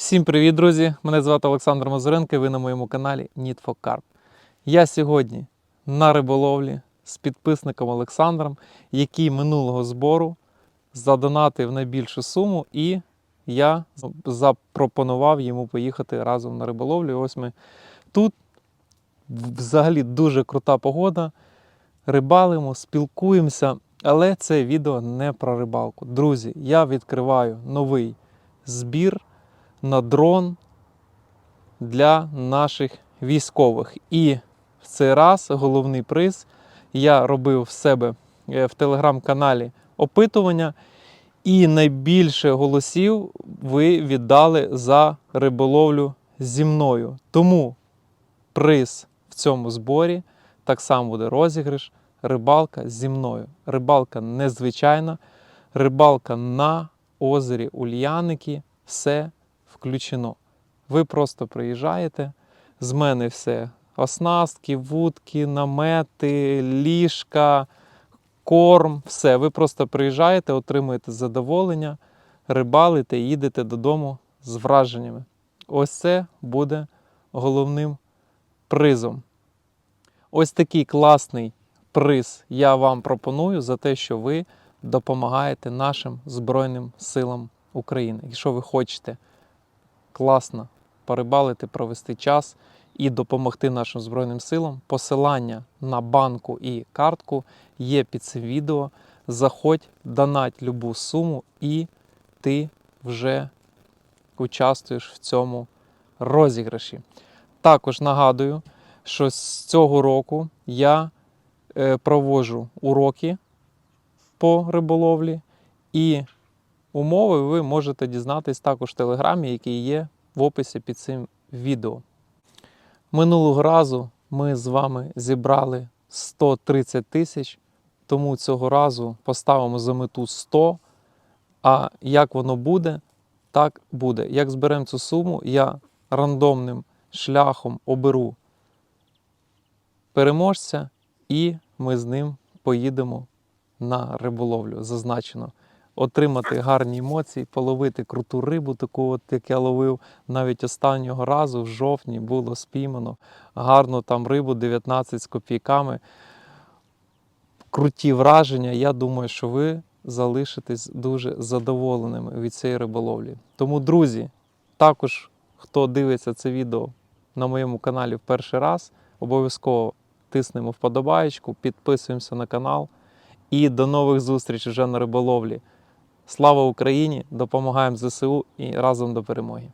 Всім привіт, друзі! Мене звати Олександр Мазуренко, і ви на моєму каналі Need for Carp. Я сьогодні на риболовлі з підписником Олександром, який минулого збору задонатив найбільшу суму, і я запропонував йому поїхати разом на риболовлю. Ось ми тут взагалі дуже крута погода. Рибалимо, спілкуємося, але це відео не про рибалку. Друзі, я відкриваю новий збір на дрон для наших військових. І в цей раз головний приз я робив в себе е, в телеграм-каналі опитування, і найбільше голосів ви віддали за риболовлю зі мною. Тому приз в цьому зборі так само буде розіграш. Рибалка зі мною. Рибалка незвичайна, рибалка на озері Ульяники. Все включено. Ви просто приїжджаєте, з мене все. Оснастки, вудки, намети, ліжка, корм, все. Ви просто приїжджаєте, отримуєте задоволення, рибалите їдете додому з враженнями. Ось це буде головним призом. Ось такий класний приз я вам пропоную за те, що ви допомагаєте нашим Збройним силам України. Якщо ви хочете класно порибалити, провести час і допомогти нашим Збройним силам, посилання на банку і картку є під цим відео. Заходь, донать любу суму, і ти вже участвуєш в цьому розіграші. Також нагадую, що з цього року я е, проводжу уроки по риболовлі, і умови ви можете дізнатись також в телеграмі, який є в описі під цим відео. Минулого разу ми з вами зібрали 130 тисяч, тому цього разу поставимо за мету 100. А як воно буде, так буде. Як зберемо цю суму, я рандомним шляхом оберу переможця, і ми з ним поїдемо на риболовлю. Зазначено. Отримати гарні емоції, половити круту рибу, таку, от, як я ловив навіть останнього разу в жовтні було спіймано гарну там рибу 19 з копійками. Круті враження. Я думаю, що ви залишитесь дуже задоволеними від цієї риболовлі. Тому, друзі, також хто дивиться це відео на моєму каналі в перший раз, обов'язково тиснемо вподобаєчку, підписуємося на канал. І до нових зустрічей вже на риболовлі. Слава Україні! Допомагаємо ЗСУ і разом до перемоги!